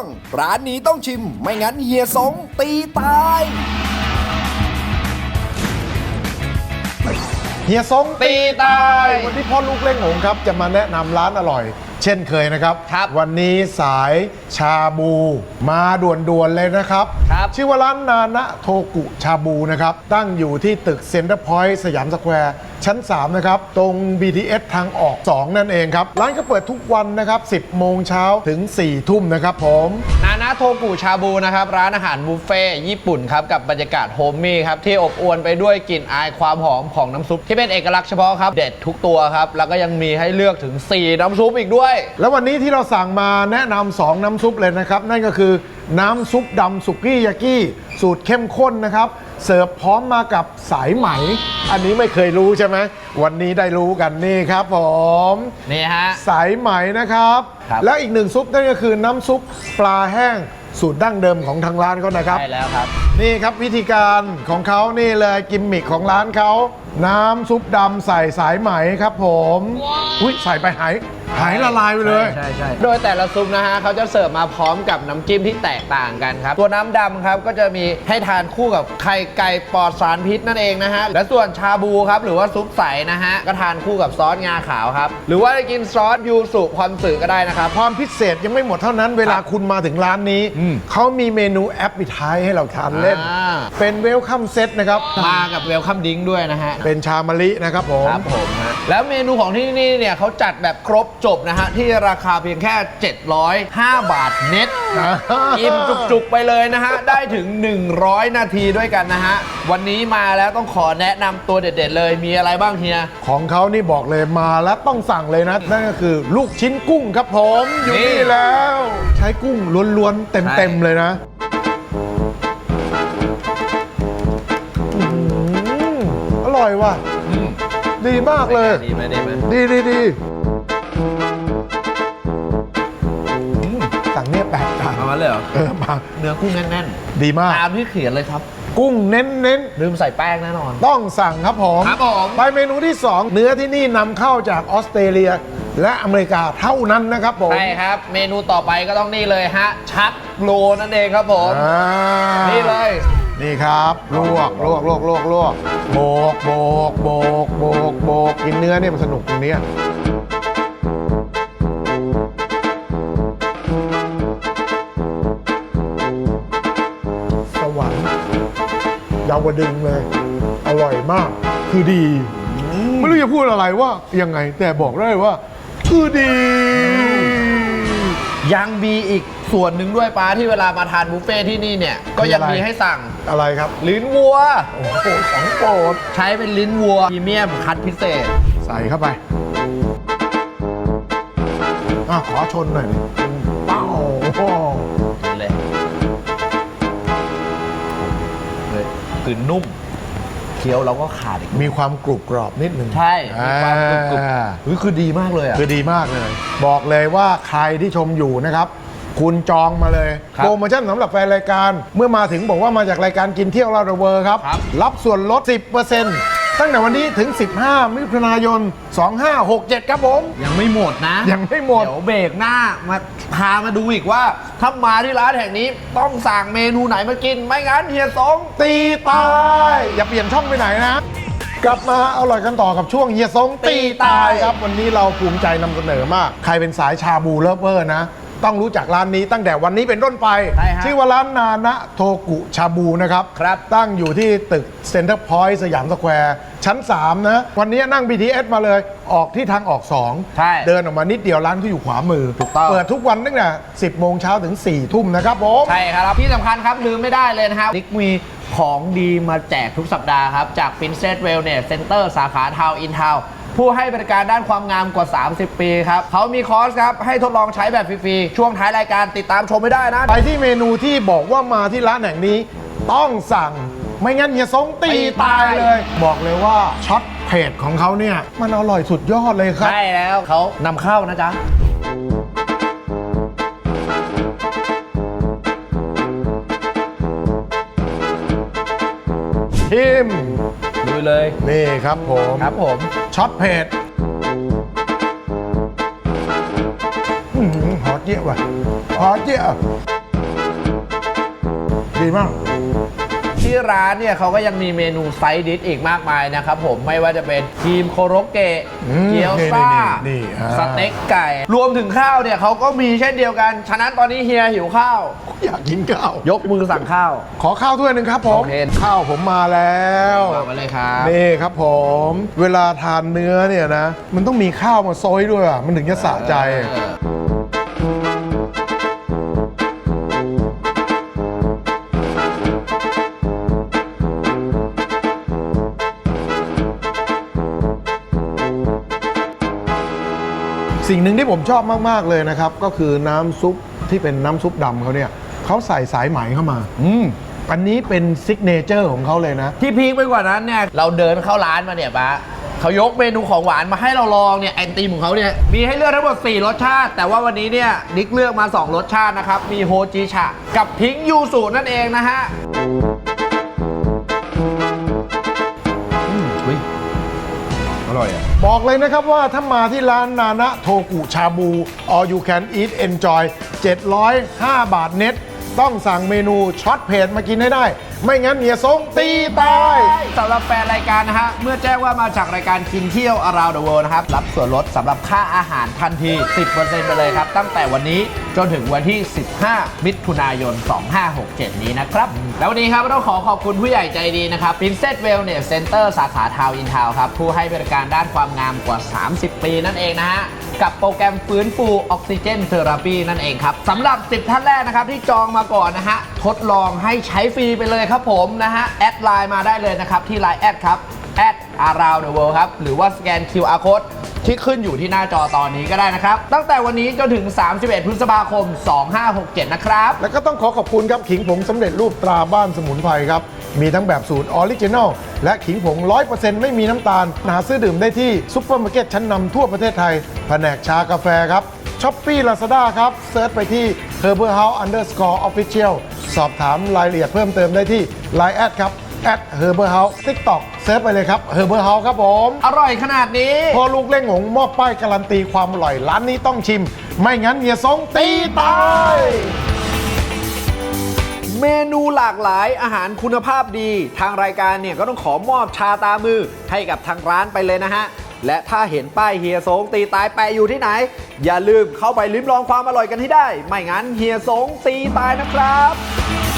งร้านนี้ต้องชิมไม่งั้นเฮียสงตีตาย เฮียซงตีตาย วันนี้พ่อลูกเล่งหงครับ จะมาแนะนำร้านอร่อย เช่นเคยนะครับ ครับวันนี้สายชาบูมาด่วนๆเลยนะครับ ครับชื่อว่าร้านนานะโทกุชาบูนะครับ ตั้งอยู่ที่ตึกเซ็นเตอร์พอยต์สยามสแควร์ชั้น 3 นะครับ ตรง BTS ทางออก 2 นั่นเองครับ ร้านก็เปิดทุกวันนะครับ 10 โมงเช้าถึง 4 ทุ่มนะครับผมนา นาโทกุชาบูนะครับ ร้านอาหารบุฟเฟ่ญี่ปุ่นครับ กับบรรยากาศโฮมมี่ครับ ที่อบอวลไปด้วยกลิ่นอายความหอมของน้ำซุป ที่เป็นเอกลักษณ์เฉพาะครับ เด็ดทุกตัวครับ แล้วก็ยังมีให้เลือกถึง 4 น้ำซุปอีกด้วย แล้ววันนี้ที่เราสั่งมาแนะนำสองน้ำซุปเลยนะครับ นั่นก็คือน้ำซุปดำสุกี้ยากี้สูตรเข้มข้นนะครับ เสิร์ฟพร้อมมากับสายไหม อันนี้ไม่เคยรู้ใช่ไหมวันนี้ได้รู้กันนี่ครับผมนี่ฮะ สายไหมนะครับ ครับ แล้วอีกหนึ่งซุปนั่นก็คือน้ำซุปปลาแห้งสูตรดั้งเดิมของทางร้านเขานะครับ ใช่แล้วครับ นี่ครับวิธีการของเขานี่เลยกิมมิคของร้านเขา น้ำซุปดำใส่สายไหมครับผม อุ้ยใส่ไปหาย หายละลายไปเลย ใช่ใช่โดยแต่ละซุปนะฮะเขาจะเสิร์ฟมาพร้อมกับน้ำจิ้มที่แตกต่างกันครับ ตัวน้ำดำครับก็จะมีให้ทานคู่กับไข่ไก่ปลอดสารพิษนั่นเองนะฮะ และส่วนชาบูครับหรือว่าซุปใสนะฮะก็ทานคู่กับซอสงาขาวครับ หรือว่าจะกินซอสยูสุคอนสึก็ได้นะครับความพิเศษยังไม่หมดเท่านั้น เวลาคุณมาถึงร้านนี้อืมเขามีเมนูแอปเปิลไทให้เราทานเล่น อ่าเป็นเวลคัมเซตนะครับ มากับเวลคัมดิ้งด้วยนะฮะ เป็นชามะลินะครับผม ครับผมฮะแล้วเมนูของที่นี่เนี่ยเขาจัดแบบครบจบนะฮะ ที่ราคาเพียงแค่ 705 บาทเน็ต อิ่มจุกๆไปเลยนะฮะ ได้ถึง 100 นาทีด้วยกันนะฮะ วันนี้มาแล้วต้องขอแนะนำตัวเด็ด ๆ เลยมีอะไรบ้างเฮีย ของเขานี่บอกเลยมาแล้วต้องสั่งเลยนะ นั่นก็คือลูกชิ้นกุ้งครับผมอยู่นี่ นี่แล้ว ใช้กุ้งล้วนๆเต็มๆเลยนะอื้อหืออร่อยว่ะ ดีมากเลย ดีไหมดีไหมดีดีดี สั่งเนี่ยแปดจานเอามาเลยเหรอเออมาเนื้อกุ้งแน่นดีมากๆตามที่เขียนเลยครับ กุ้งเน้นเน้นลืมใส่แป้งแน่นอน ๆต้องสั่งครับผมครับผม ไปเมนูที่ 2 เนื้อที่นี่นำเข้าจากออสเตรเลีย และอเมริกาเท่านั้นนะครับผมใช่ครับ เมนูต่อไปก็ต้องนี่เลยฮะ ชักโลนั่นเองครับผม อ่านี่เลย นี่ครับลวกลวกลวกลวกลวกโบกโบกโบกโบกโบกกินเนื้อเนี่ยมันสนุกตรงเนี้ย ดาวดึงส์เลย อร่อยมาก คือดี ไม่รู้จะพูดอะไรว่ายังไง แต่บอกได้ว่า คือดี ยังมีอีกส่วนหนึ่งด้วยป้าที่เวลามาทานบุฟเฟ่ที่นี่เนี่ย ก็ยังมีให้สั่ง อะไรครับ ลิ้นวัว โอ้โหของโปรดใช้เป็นลิ้นวัวพรีเมียมคัดพิเศษ ใส่เข้าไปอะขอชนหน่อยดิเป้า คือนุ่ม เคี้ยวเราก็ขาดอีก มีความกรุบกรอบนิดหนึ่งใช่มีความกรุบกรุบ อ่า เฮ้ยคือดีมากเลยอะ คือดีมากเลย บอกเลยว่าใครที่ชมอยู่นะครับ คุณจองมาเลยครับโปรโมชั่นสำหรับแฟนรายการ เมื่อมาถึงบอกว่ามาจากรายการกินเที่ยวเราเดอะเวอร์ครับ ครับ รับส่วนลด 10% ตั้งแต่วันนี้ถึง 15 มิถุนายน 2567 ครับผม ยังไม่หมดนะยังไม่หมด เดี๋ยวเบรกหน้ามาพามาดูอีกว่าถ้ามาที่ร้านแห่งนี้ต้องสั่งเมนูไหนมากิน ไม่งั้นเฮียสงตีตาย อย่าเปลี่ยนช่องไปไหนนะ กลับมาอร่อยกันต่อกับช่วงเฮียซงตีตายครับ วันนี้เราภูมิใจนำเสนอมาก ใครเป็นสายชาบูเลิฟเวอร์นะ ต้องรู้จักร้านนี้ตั้งแต่วันนี้เป็นต้นไป ใช่ฮะชื่อว่าร้านนานะโทกุชาบูนะครับ ครับ ตั้งอยู่ที่ตึกเซ็นเตอร์พอยต์สยามสแควร์ชั้น 3 นะ วันนี้นั่ง BTS มาเลยออกที่ทางออก 2 ใช่เดินออกมานิดเดียวร้านก็อยู่ขวามือถูกต้อง เปิดทุกวันตั้งแต่10 โมงเช้าถึง 4 ทุ่มนะครับผม ใช่ครับ ที่สำคัญครับลืมไม่ได้เลยนะครับนิกมีของดีมาแจกทุกสัปดาห์ครับ จาก Princess Wellness Center สาขาทาวอินทาว ผู้ให้บริการด้านความงามกว่า 30 ปีครับเขามีคอร์สครับ ให้ทดลองใช้แบบฟรีๆ ช่วงท้ายรายการติดตามชมไม่ได้นะ ไปที่เมนูที่บอกว่ามาที่ร้านแห่งนี้ ต้องสั่งไม่งั้นเฮียซงตีตายเลย บอกเลยว่าช็อตเพจของเขาเนี่ย มันอร่อยสุดยอดเลยครับ ใช่แล้วเขานำเข้านะจ๊ะทิม ดูเลย นี่ครับผมครับผม ช็อตเพจอื้อหือหอเจี๊ยบว่ะหอเจี๊ยบดีมาก ที่ร้านเนี่ยเขาก็ยังมีเมนูไซด์ดิชอีกมากมายนะครับผมไม่ว่าจะเป็นครีมโคโรเกะอืมเกี๊ยวซ่านี่นี่นี่อ่า สเต็กไก่ รวมถึงข้าวเนี่ยเขาก็มีเช่นเดียวกัน ฉะนั้นตอนนี้เฮียหิวข้าว อยากกินข้าว ยกมือสั่งข้าว ขอข้าวถ้วยหนึ่งครับผม โอเค ข้าวผมมาแล้ววางมาเลยครับ นี่ครับผม เวลาทานเนื้อเนี่ยนะ มันต้องมีข้าวมาซอยด้วยอะ มันถึงจะสะใจเออสิ่งหนึ่งที่ผมชอบมาก ๆ เลยนะครับ ก็คือน้ำซุปที่เป็นน้ำซุปดำเขาเนี่ย เขาใส่สายไหมเข้ามา อืม อันนี้เป็นซิกเนเจอร์ของเขาเลยนะ ที่พีคไปกว่านั้นเนี่ยเราเดินเข้าร้านมาเนี่ยปะเขายกเมนูของหวานมาให้เราลองเนี่ยไอติมของเขาเนี่ยมีให้เลือกทั้งหมด 4 รสชาติ แต่ว่าวันนี้เนี่ยนิกเลือกมา 2 รสชาตินะครับ มีโฮจิชะ กับพิงยูสุนั่นเองนะฮะอร่อยอะ บอกเลยนะครับว่าถ้ามาที่ร้านนานะโทกุชาบู all you can eat enjoy 705 บาทเน็ต ต้องสั่งเมนูช็อตเพจมากินให้ได้ ไม่งั้นเมียซงตีตายสำหรับแฟนรายการนะฮะ เมื่อแจ้งว่ามาจากรายการกินเที่ยว around the world นะครับ รับส่วนลดสำหรับค่าอาหารทันที 10%ไปเลยครับ ตั้งแต่วันนี้จนถึงวันที่ 15 มิถุนายน 2567 นี้นะครับ แล้ววันนี้ครับต้องขอขอบคุณผู้ใหญ่ใจดีนะครับ Princess Wellness Center สาขาทาวอินทาวครับ ผู้ให้บริการด้านความงามกว่า 30 ปีนั่นเองนะฮะกับโปรแกรมฟื้นฟูออกซิเจนเทอราปีนั่นเองครับสำหรับ 10 ท่านแรกนะครับที่จองมาก่อนนะฮะทดลองให้ใช้ฟรีไปเลยครับผมนะฮะ แอดไลน์มาได้เลยนะครับ ที่ไลน์แอดครับแอด around the world ครับ หรือว่าสแกน QR code ที่ขึ้นอยู่ที่หน้าจอตอนนี้ก็ได้นะครับ ตั้งแต่วันนี้จนถึง 31 พฤษภาคม 2567 นะครับ แล้วก็ต้องขอขอบคุณครับ ขิงผงสำเร็จรูปตราบ้านสมุนไพรครับ มีทั้งแบบสูตรออริจินอลและขิงผง 100%ไม่มีน้ำตาล หาซื้อดื่มได้ที่ซุปเปอร์มาร์เก็ตชั้นนำทั่วประเทศไทย แผนกชากาแฟครับช้อปปี้ลาซาด้าครับเซิร์ชไปที่ Herbal House Underscore Official สอบถามรายละเอียดเพิ่มเติมได้ที่ Line แอดครับ at Herbal House TikTok เซิร์ชไปเลยครับ Herbal House ครับผม อร่อยขนาดนี้ พอลูกเล่งหงมอบป้ายการันตีความอร่อยร้านนี้ต้องชิม ไม่งั้นเฮียซงตีตาย เมนูหลากหลายอาหารคุณภาพดี ทางรายการเนี่ยก็ต้องขอมอบชาตามือให้กับทางร้านไปเลยนะฮะ และถ้าเห็นป้ายเฮียสงตีตายแปะอยู่ที่ไหน อย่าลืมเข้าไปลิ้มลองความอร่อยกันให้ได้ ไม่งั้นเฮียสงตีตายนะครับ